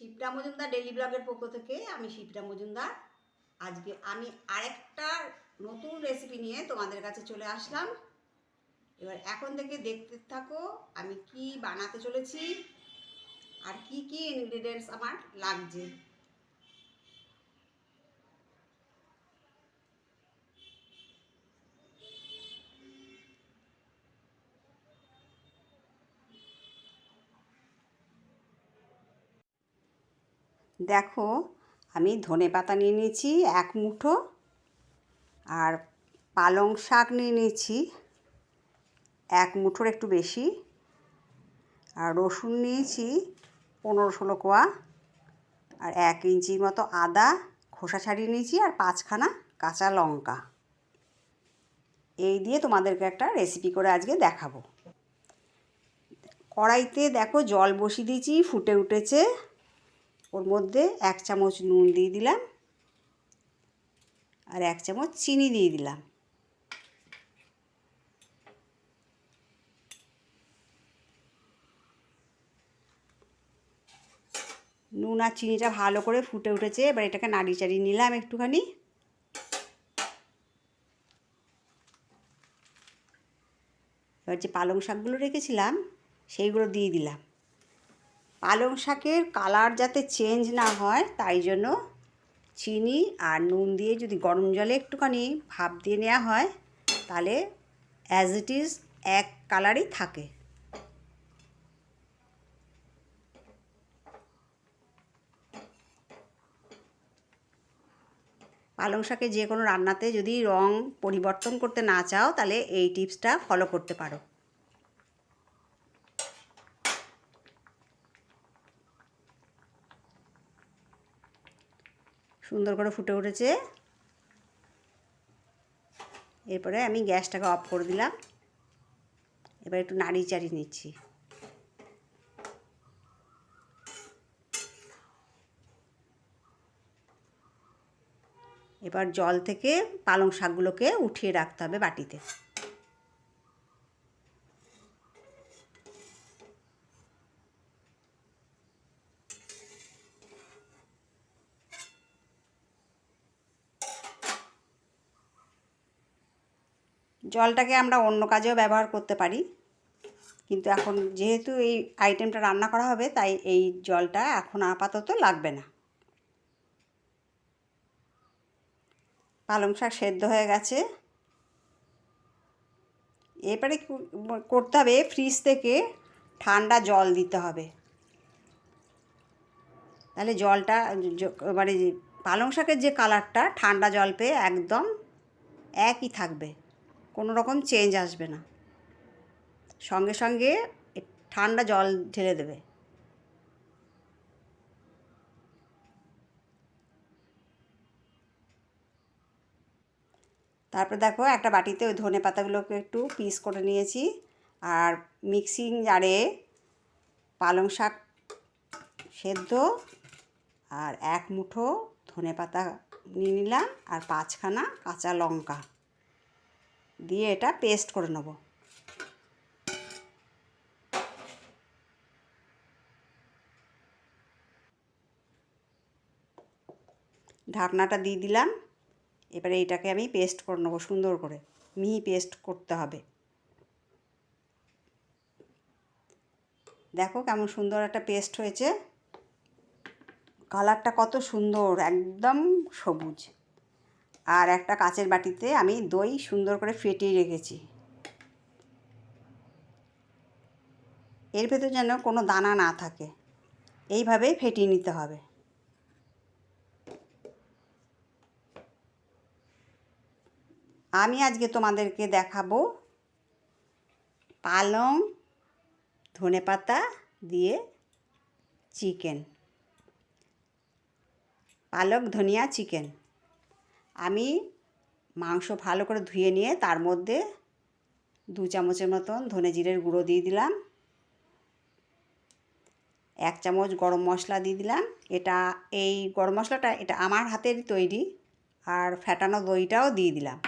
Shipra Majumdar daily ব্লগের পক্ষ থেকে আমি শিপ্রা মজুমদার। আজকে আমি আরেকটা নতুন রেসিপি নিয়ে তোমাদের কাছে চলে আসলাম। এবার এখন থেকে দেখতে থাকো আমি কি বানাতে চলেছি আর কি কি ইনগ্রিডিয়েন্টস আমার লাগছে। দেখো, আমি ধনে পাতা নিয়ে নিয়েছি, এক মুঠো। আর পালং শাক নিয়ে নিয়েছি, এক মুঠোর একটু বেশি। আর রসুন নিয়েছি, পনেরো ষোলো কোয়া। আর এক ইঞ্চির মতো আদা, খোসা ছাড়িয়ে নিয়েছি, আর পাঁচখানা কাঁচা লঙ্কা। এই দিয়ে তোমাদেরকে একটা রেসিপি করে আজকে দেখাবো। কড়াইতে দেখো জল বসিয়ে দিয়েছি, ফুটে উঠেছে। ওর মধ্যে এক চামচ নুন দিয়ে দিলাম আর এক চামচ চিনি দিয়ে দিলাম। নুন আর চিনিটা ভালো করে ফুটে উঠেছে, এবার এটাকে নাড়ি চাড়িয়ে নিলাম একটুখানি। এবার যে পালং শাকগুলো রেখেছিলাম, সেইগুলো দিয়ে দিলাম। পালং শাকের কালার যাতে চেঞ্জ না হয়, তাই জন্য চিনি আর নুন দিয়ে যদি গরম জলে একটুখানি ভাপ দিয়ে নেওয়া হয়, তাহলে অ্যাজ ইট ইজ এক কালারই থাকে। পালং শাকে যে কোনো রান্নাতে যদি রং পরিবর্তন করতে না চাও, তাহলে এই টিপসটা ফলো করতে পারো। সুন্দর করে ফুটে উঠেছে। এরপরে আমি গ্যাসটাকে অফ করে দিলাম। এবার একটু নাড়ি চাড়ি নিচ্ছি। এবার জল থেকে পালং শাকগুলোকে উঠিয়ে রাখতে হবে বাটিতে। জলটাকে আমরা অন্য কাজেও ব্যবহার করতে পারি। কিন্তু এখন যেহেতু এই আইটেমটা রান্না করা হবে, তাই এই জলটা এখন আপাতত লাগবে না। পালং শাক সেদ্ধ হয়ে গেছে। এরপরে করতে হবে ফ্রিজ থেকে ঠান্ডা জল দিতে হবে। তাহলে জলটা মানে পালং শাকের যে কালারটা ঠান্ডা জল পেয়ে একদম একই থাকবে। কোনো রকম চেঞ্জ আসবে না। সঙ্গে সঙ্গে ঠান্ডা জল ঢেলে দেবে। তারপর দেখো একটা বাটিতে ওই ধনে পাতাগুলোকে একটু পিস করে নিয়েছি। আর মিক্সিং জারে পালং শাক সেদ্ধ আর এক মুঠো ধনে পাতা নিয়ে নিলাম আর পাঁচখানা কাঁচা লঙ্কা। দিয়ে এটা পেস্ট করে নেব। ঢাকনাটা দিয়ে দিলাম। এবারে এটাকে আমি পেস্ট করে নেব সুন্দর করে। মিহি পেস্ট করতে হবে। দেখো কেমন সুন্দর একটা পেস্ট হয়েছে। কালারটা কত সুন্দর, একদম সবুজ। আর একটা কাচের বাটিতে আমি দই সুন্দর করে ফেটিয়ে রেখেছি। এর ভেতর যেন কোনো দানা না থাকে। এইভাবেই ফেটিয়ে নিতে হবে। আমি আজকে তোমাদেরকে দেখাবো পালং ধনেপাতা দিয়ে চিকেন। পালক, ধনিয়া, চিকেন। আমি মাংস ভালো করে ধুয়ে নিয়ে তার মধ্যে দু চামচের মতন ধনে জিরের গুঁড়ো দিয়ে দিলাম। এক চামচ গরম মশলা দিয়ে দিলাম। এটা এই গরম মশলাটা এটা আমার হাতের তৈরি আর ফ্যাটানো দইটাও দিয়ে দিলাম।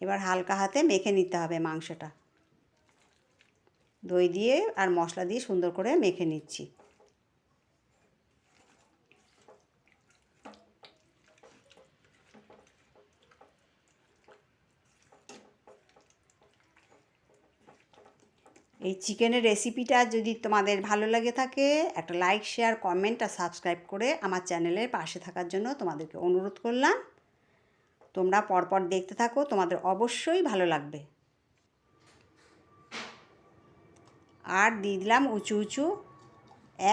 এবার হালকা হাতে মেখে নিতে হবে মাংসটা। দই দিয়ে আর মশলা দিয়ে সুন্দর করে মেখে নিচ্ছি। এই চিকেনের রেসিপিটা যদি তোমাদের ভালো লাগে থাকে, একটা লাইক শেয়ার কমেন্ট আর সাবস্ক্রাইব করে আমার চ্যানেলের পাশে থাকার জন্য তোমাদেরকে অনুরোধ করলাম। তোমরা পরপর দেখতে থাকো, তোমাদের অবশ্যই ভালো লাগবে। আর দিয়ে দিলাম উঁচু উঁচু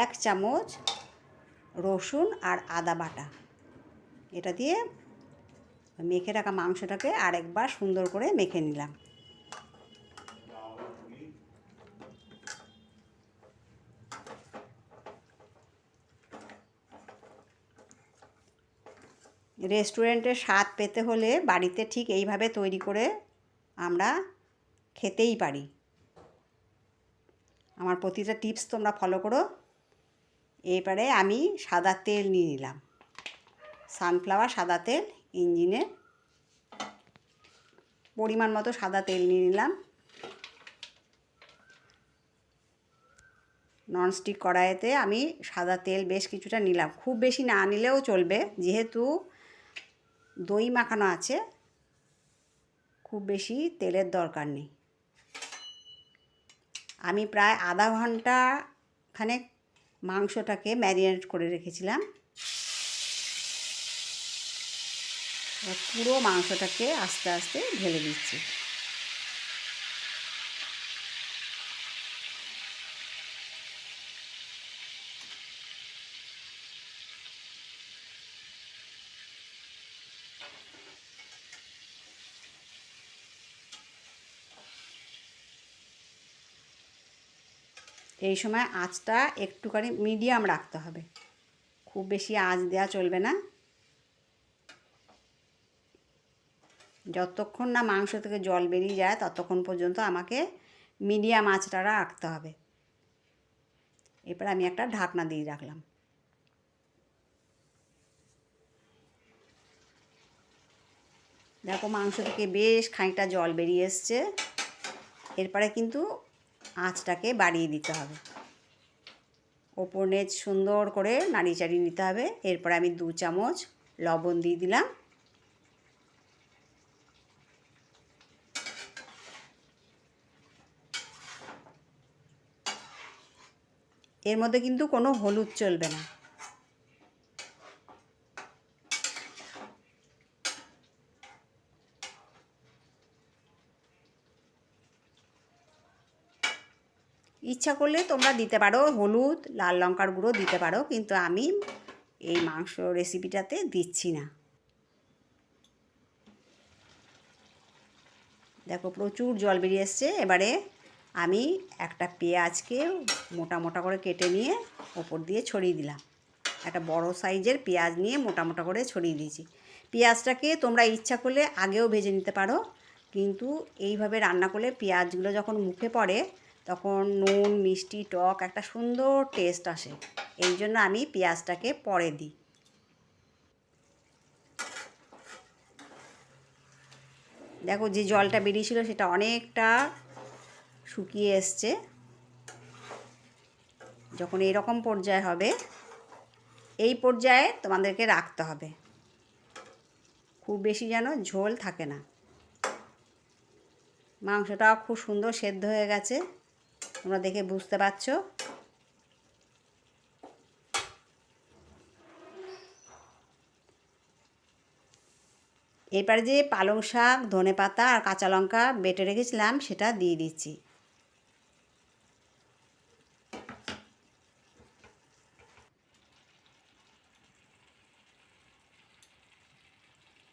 এক চামচ রসুন আর আদা বাটা। এটা দিয়ে মেখে রাখা মাংসটাকে আরেকবার সুন্দর করে মেখে নিলাম। রেস্টুরেন্টের স্বাদ পেতে হলে বাড়িতে ঠিক এইভাবে তৈরি করে আমরা খেতেই পারি। আমার প্রতিটা টিপস তোমরা ফলো করো। এবারে আমি সাদা তেল নিয়ে নিলাম। সানফ্লাওয়ার সাদা তেল, ইঞ্জিনে পরিমাণ মতো সাদা তেল নিয়ে নিলাম। ননস্টিক কড়াইতে আমি সাদা তেল বেশ কিছুটা নিলাম। খুব বেশি না নিলেও চলবে, যেহেতু দই মাখানো আছে। খুব বেশি তেলের দরকার নেই। আমি প্রায় আধা ঘণ্টা খানেক মাংসটাকে ম্যারিনেট করে রেখেছিলাম। পুরো মাংসটাকে আস্তে আস্তে ঢেলে দিচ্ছি। এই সময় আঁচটা একটুখানি মিডিয়াম রাখতে হবে। খুব বেশি আঁচ দেওয়া চলবে না। যতক্ষণ না মাংস থেকে জল বেরিয়ে যায়, ততক্ষণ পর্যন্ত আমাকে মিডিয়াম আঁচটা রাখতে হবে। এরপর আমি একটা ঢাকনা দিয়ে রাখলাম। দেখো মাংস থেকে বেশ খানিকটা জল বেরিয়ে এসছে। এরপরে কিন্তু আঁচটাকে বাড়িয়ে দিতে হবে। ওপর নেচ সুন্দর করে নাড়ি চাড়িয়ে নিতে হবে। এরপর আমি দু চামচ লবণ দিয়ে দিলাম। এর মধ্যে কিন্তু কোনো হলুদ চলবে না। ইচ্ছা করলে তোমরা দিতে পারো, হলুদ, লাল লঙ্কার গুঁড়ো দিতে পারো, কিন্তু আমি এই মাংস রেসিপিটাতে দিচ্ছি না। দেখো প্রচুর জল বেরিয়ে এসছে, এবারে আমি একটা পেঁয়াজকে মোটা মোটা করে কেটে নিয়ে ওপর দিয়ে ছড়িয়ে দিলাম। একটা বড় সাইজের পেঁয়াজ নিয়ে মোটা মোটা করে ছড়িয়ে দিয়েছি। পেঁয়াজটাকে তোমরা ইচ্ছা করলে আগেও ভেজে নিতে পারো, কিন্তু এইভাবে রান্না করলে পেঁয়াজগুলো যখন মুখে পড়ে তখন নুন, মিষ্টি, টক, একটা সুন্দর টেস্ট আসে। এই জন্য আমি পেঁয়াজটাকে পরে দিই। দেখো যে জলটা বেরিয়েছিল সেটা অনেকটা শুকিয়ে এসছে। যখন এরকম পর্যায়ে হবে, এই পর্যায়ে তোমাদেরকে রাখতে হবে। খুব বেশি যেন ঝোল থাকে না। মাংসটা খুব সুন্দর সেদ্ধ হয়ে গেছে। তোমরা দেখে বুঝতে পারছ? এরপরে যে পালং শাক, ধনে পাতা আর কাঁচা লঙ্কা বেটে রেখেছিলাম, সেটা দিয়ে দিচ্ছি।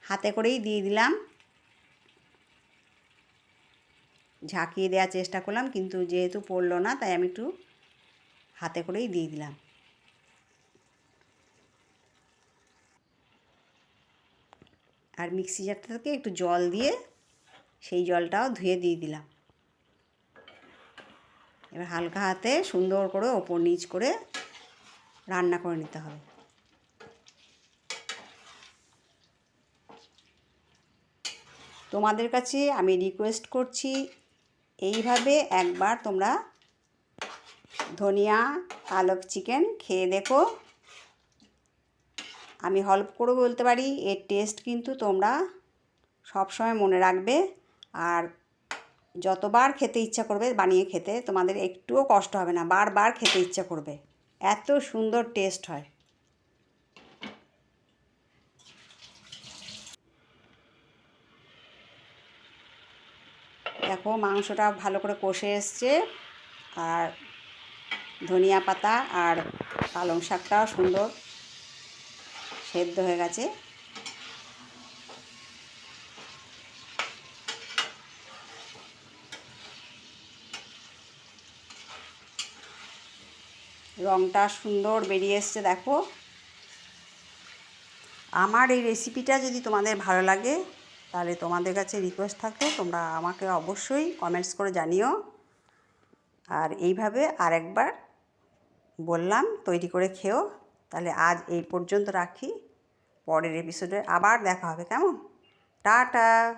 হাতে করেই দিয়ে দিলাম। ঝাঁকিয়ে দেওয়ার চেষ্টা করলাম, কিন্তু যেহেতু পড়ল না, তাই আমি একটু হাতে করেই দিয়ে দিলাম। আর মিক্সি জারটা থেকে একটু জল দিয়ে সেই জলটাও ধুয়ে দিয়ে দিলাম। এবার হালকা হাতে সুন্দর করে ওপর নিচ করে রান্না করে নিতে হবে। তোমাদের কাছে আমি রিকোয়েস্ট করছি এইভাবে একবার তোমরা ধনিয়া, পালক চিকেন খেয়ে দেখো। আমি হল্প করে বলতে পারি, এর টেস্ট কিন্তু তোমরা সবসময় মনে রাখবে। আর যতবার খেতে ইচ্ছা করবে বানিয়ে খেতে, তোমাদের একটুও কষ্ট হবে না, বারবার খেতে ইচ্ছা করবে। এত সুন্দর টেস্ট হয়। দেখো মাংসটা ভালো করে কষে এসছে। আর ধনিয়া পাতা আর পালং শাকটাও সুন্দর সেদ্ধ হয়ে গেছে। রঙটা সুন্দর বেরিয়ে এসছে, দেখো। আমার এই রেসিপিটা যদি তোমাদের ভালো লাগে তাহলে তোমাদের কাছে রিকোয়েস্ট থাকলে তোমরা আমাকে অবশ্যই কমেন্টস করে জানিও। আর এইভাবে আরেকবার বললাম, তৈরি করে খেও। তাহলে আজ এই পর্যন্ত রাখি। পরের এপিসোডে আবার দেখা হবে, কেমন? টাটা!